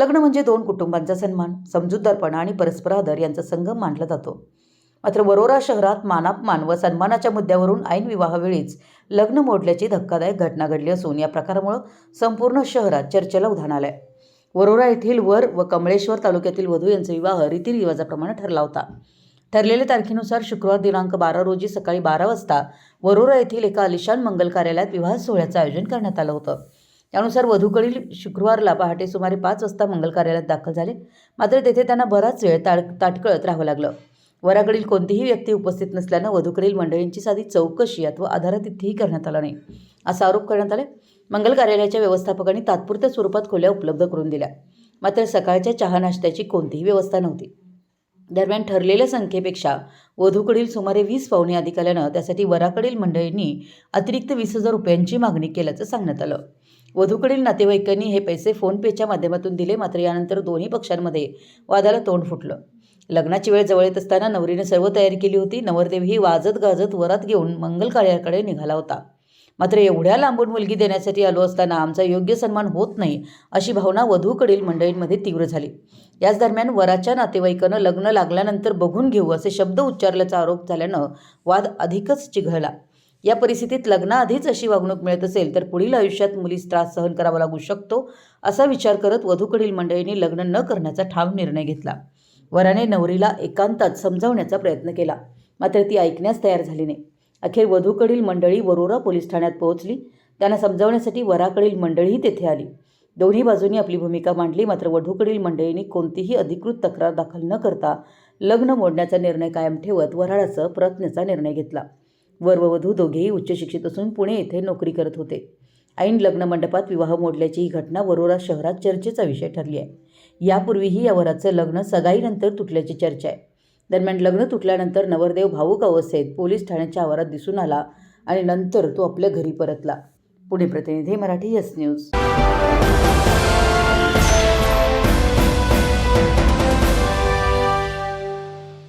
लग्न म्हणजे दोन कुटुंबांचा सन्मान समजूतदारपणा आणि परस्पर आदर यांचा संगम मानला जातो. मात्र वरोरा शहरात मानापमान व सन्मानाच्या मुद्द्यावरून ऐन विवाहावेळीच लग्न मोडल्याची धक्कादायक घटना घडली असून या प्रकारामुळं संपूर्ण शहरात चर्चेला उधाण आलंय. वरोरा येथील वर व कमळेश्वर तालुक्यातील वधू यांचा विवाह रीतिरिवाजाप्रमाणे ठरला होता. ठरलेल्या तारखेनुसार शुक्रवार दिनांक बारा रोजी सकाळी बारा वाजता वरोरा येथील एका आलिशान मंगल कार्यालयात विवाह सोहळ्याचं आयोजन करण्यात आलं होतं. त्यानुसार वधूकडील शुक्रवारला पहाटे सुमारे पाच वाजता मंगल कार्यालयात दाखल झाले. मात्र तेथे त्यांना बराच वेळ ताड ताटकळत राहावं लागलं. वराकडील कोणतीही व्यक्ती उपस्थित नसल्यानं वधूकडील मंडळींची साधी चौकशी अथवा आधारातिथ्यही करण्यात आला नाही असा आरोप करण्यात आले. मंगल कार्यालयाच्या व्यवस्थापकांनी तात्पुरत्या स्वरूपात खोल्या उपलब्ध करून दिल्या. मात्र सकाळच्या चहा नाश्त्याची कोणतीही व्यवस्था नव्हती. दरम्यान ठरलेल्या संख्येपेक्षा वधूकडील सुमारे वीस पाहुणे अधिक आल्यानं त्यासाठी वराकडील मंडळींनी अतिरिक्त वीस हजार रुपयांची मागणी केल्याचं सांगण्यात आलं. वधूकडील नातेवाईकांनी हे पैसे फोनपेच्या माध्यमातून दिले मात्र यानंतर दोन्ही पक्षांमध्ये वादाला तोंड फुटलं. लग्नाची वेळ जवळ येत असताना नवरीने सर्व तयारी केली होती. नवरदेवही वाजत गाजत वरात घेऊन मंगल कार्याकडे निघाला होता. मात्र एवढ्या लांबून मुलगी देण्यासाठी आलो असताना आमचा योग्य सन्मान होत नाही अशी भावना वधूकडील मंडळींमध्ये तीव्र झाली. याच दरम्यान वराच्या नातेवाईकानं लग्न लागल्यानंतर बघून घेऊ असे शब्द उच्चारल्याचा आरोप झाल्यानं वाद अधिकच चिघळला. या परिस्थितीत लग्नाआधीच अशी वागणूक मिळत असेल तर पुढील आयुष्यात मुलीस त्रास सहन करावा लागू शकतो असा विचार करत वधूकडील मंडळींनी लग्न न करण्याचा ठाम निर्णय घेतला. वराने नवरीला एकांतात समजावण्याचा प्रयत्न केला. मात्र ती ऐकण्यास तयार झाली नाही. अखेर वधूकडील मंडळी वरोरा पोलीस ठाण्यात पोहोचली. त्यांना समजावण्यासाठी वराकडील मंडळीही तेथे आली. दोन्ही बाजूंनी आपली भूमिका मांडली मात्र वधूकडील मंडळींनी कोणतीही अधिकृत तक्रार दाखल न करता लग्न मोडण्याचा निर्णय कायम ठेवत वऱ्हाडाचं परतण्याचा निर्णय घेतला. वर व वधू दोघेही उच्च शिक्षित असून पुणे येथे नोकरी करत होते. ऐन लग्न मंडपात विवाह मोडल्याची ही घटना वरोरा शहरात चर्चेचा विषय ठरली आहे. यापूर्वीही या वराचं लग्न सगाईनंतर तुटल्याची चर्चा आहे. दरम्यान लग्न तुटल्यानंतर नवरदेव भावूक अवस्थेत पोलीस ठाण्याच्या आवारात दिसून आला आणि नंतर तो आपल्या घरी परतला. पुणे प्रतिनिधी मराठी यस न्यूज.